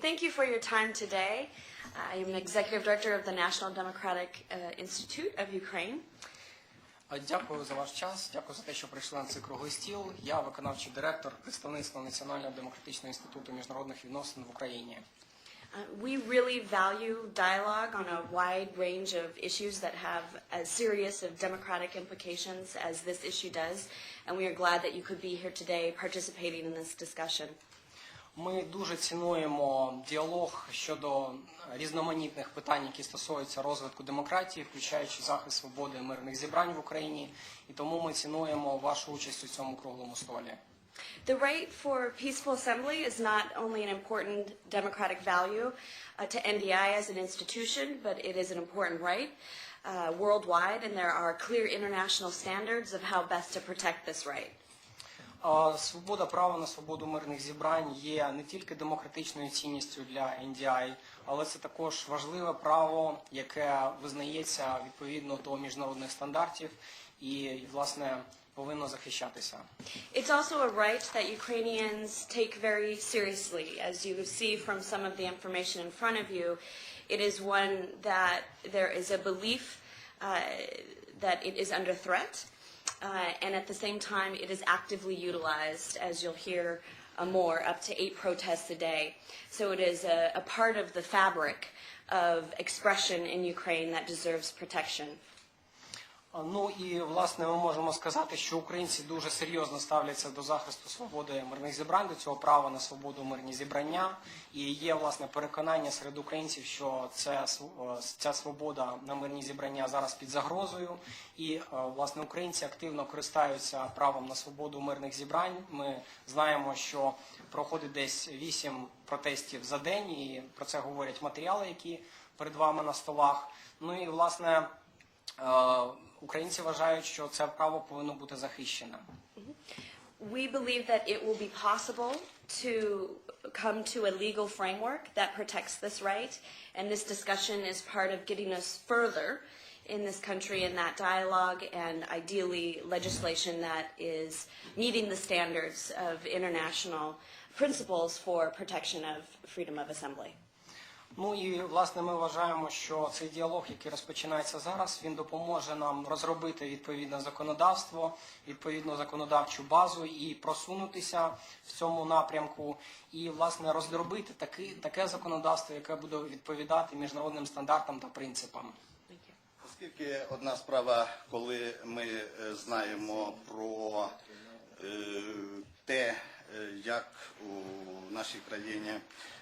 Thank you for your time today. I am Executive Director of the National Democratic uh, Institute of Ukraine. А, Дякую за ваш час, дякую за те, що прийшли на цей круглий стіл. Я виконавчий директор представництва Національного демократичного інституту міжнародних відносин в Україні. Uh, we really value dialogue on a wide range of issues that have as serious of democratic implications as this issue does, and we are glad that you could be here today participating in this discussion. Ми дуже цінуємо діалог щодо різноманітних питань, які стосуються розвитку демократії, включаючи захист свободи мирних зібрань в Україні. І тому ми цінуємо вашу участь у цьому круглому столі. The right for peaceful assembly is not only an important democratic value uh, to NDI as an institution, but it is an important right uh, worldwide, and there are clear international standards of how best to protect this right. Свобода права на свободу мирних зібрань є не тільки демократичною цінністю для NDI, але це також важливе право, яке визнається відповідно до міжнародних стандартів і, власне, повинно захищатися. It's also a right that Ukrainians take very seriously. As you see from some of the information in front of you, it is one that there is a belief uh, that it is under threat, uh, and at the same time, it is actively utilized, as you'll hear uh, more, up to eight protests a day. So it is a, a part of the fabric of expression in Ukraine that deserves protection. Ну і власне ми можемо сказати, що українці дуже серйозно ставляться до захисту свободи мирних зібрань, до цього права на свободу мирні зібрання. І є власне переконання серед українців, що це е, ця свобода на мирні зібрання зараз під загрозою. І е, власне українці активно користаються правом на свободу мирних зібрань. Ми знаємо, що проходить десь вісім протестів за день, і про це говорять матеріали, які перед вами на столах. Ну і власне. Е, Українці вважають, що це право повинно бути захищене. We believe that it will be possible to come to a legal framework that protects this right, and this discussion is part of getting us further in this country in that dialogue and ideally legislation that is meeting the standards of international principles for protection of freedom of assembly. Ну і власне ми вважаємо, що цей діалог, який розпочинається зараз, він допоможе нам розробити відповідне законодавство, відповідну законодавчу базу і просунутися в цьому напрямку, і власне розробити таки, таке законодавство, яке буде відповідати міжнародним стандартам та принципам. Оскільки одна справа, коли ми е, знаємо про е, те, як у нашій країні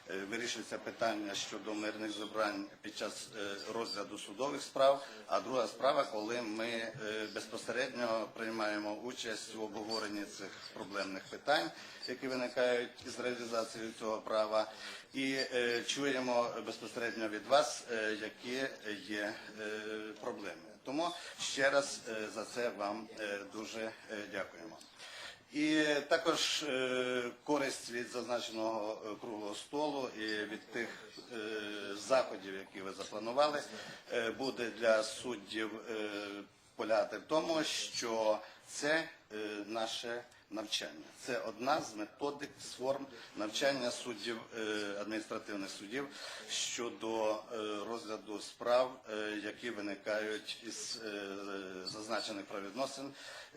е, вирішується питання щодо мирних зібрань під час е, розгляду судових справ, а друга справа, коли ми е, безпосередньо приймаємо участь у обговоренні цих проблемних питань, які виникають із реалізацією цього права, і е, чуємо безпосередньо від вас, е, які є е, проблеми. Тому ще раз е, за це вам е, дуже е, дякуємо. І також е, користь від зазначеного е, круглого столу і від тих е, заходів, які ви запланували, буде для суддів полягати в тому, що це е, наше навчання. Це одна з методик, з форм навчання суддів, е, адміністративних суддів щодо е, розгляду справ, які виникають із зазначених правовідносин,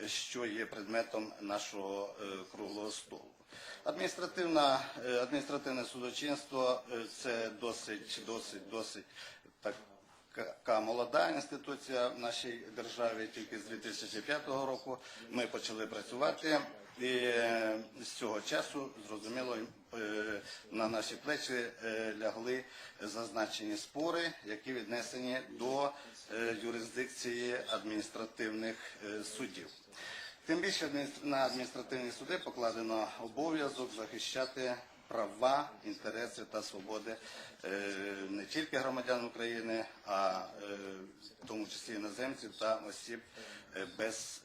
що є предметом нашого круглого столу. Адміністративна, адміністративне судочинство це досить, досить, досить так така молода інституція в нашій державі. Тільки з 2005 року ми почали працювати. І е, з цього часу, зрозуміло, е, на наші плечі е, лягли зазначені спори, які віднесені до юрисдикції адміністративних суддів. Тим більше на адміністративні суди покладено обов'язок захищати права, інтереси та свободи е, не тільки громадян України, а е, в тому числі іноземців та осіб е, без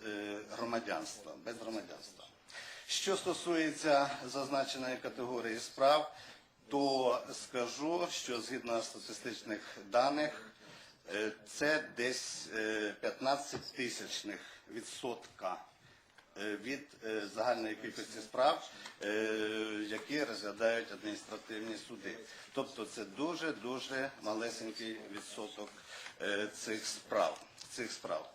громадянства. Без громадянства. Що стосується зазначеної категорії справ, то скажу, що згідно статистичних даних, це десь е, 15 тисячних відсотка від загальної кількості справ, які розглядають адміністративні суди. Тобто це дуже дуже малесенький відсоток е, цих справ. Цих справ.